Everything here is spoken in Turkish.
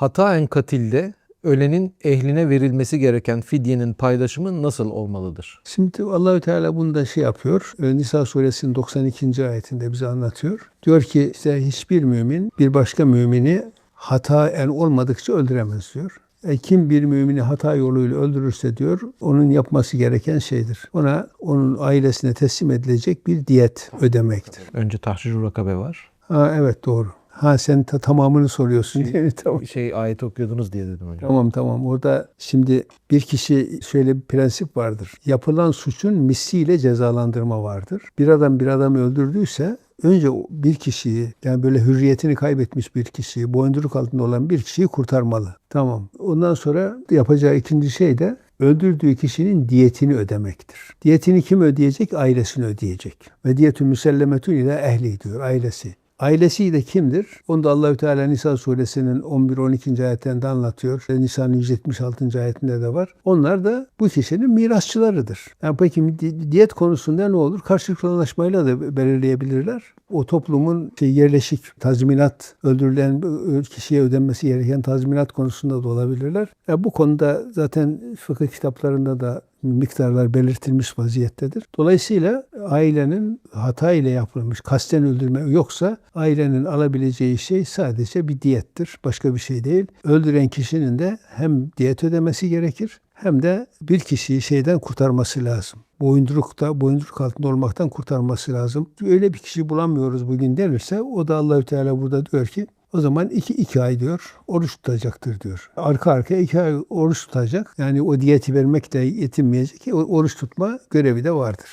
Hataen katilde ölenin ehline verilmesi gereken fidyenin paylaşımı nasıl olmalıdır? Şimdi Allahü Teala bunda şey yapıyor. e, Nisa suresinin 92. ayetinde bize anlatıyor. Diyor ki işte hiçbir mümin bir başka mümini hataen olmadıkça öldüremez diyor. E, kim bir mümini hata yoluyla öldürürse diyor, onun yapması gereken şeydir. Ona onun ailesine teslim edilecek bir diyet ödemektir. Önce tahrir rakabe var. Ha evet doğru. Ha sen ta- tamamını soruyorsun değil mi? Tamam. Şey ayet okuyordunuz diye dedim hocam. Tamam tamam. Orada şimdi bir kişi şöyle bir prensip vardır. Yapılan suçun misliyle cezalandırma vardır. Bir adam bir adamı öldürdüyse önce bir kişiyi yani böyle hürriyetini kaybetmiş bir kişiyi, boyunduruk altında olan bir kişiyi kurtarmalı. Tamam. Ondan sonra yapacağı ikinci şey de öldürdüğü kişinin diyetini ödemektir. Diyetini kim ödeyecek? Ailesini ödeyecek. Ve diyetü müsellemetün ile ehli diyor ailesi. Ailesi de kimdir? Onu da Allahü Teala Nisa suresinin 11-12. ayetlerinde anlatıyor. Nisa'nın 176. ayetinde de var. Onlar da bu kişinin mirasçılarıdır. Yani peki di- diyet konusunda ne olur? Karşılıklı anlaşmayla da belirleyebilirler. O toplumun şey, yerleşik tazminat, öldürülen kişiye ödenmesi gereken tazminat konusunda da olabilirler. Ya bu konuda zaten fıkıh kitaplarında da miktarlar belirtilmiş vaziyettedir. Dolayısıyla ailenin hata ile yapılmış kasten öldürme yoksa ailenin alabileceği şey sadece bir diyettir. Başka bir şey değil. Öldüren kişinin de hem diyet ödemesi gerekir hem de bir kişiyi şeyden kurtarması lazım. Boyundurukta, boyunduruk altında olmaktan kurtarması lazım. Öyle bir kişi bulamıyoruz bugün denirse o da Allahü Teala burada diyor ki o zaman iki, iki ay diyor oruç tutacaktır diyor. Arka arkaya iki ay oruç tutacak. Yani o diyeti vermekle yetinmeyecek ki o oruç tutma görevi de vardır.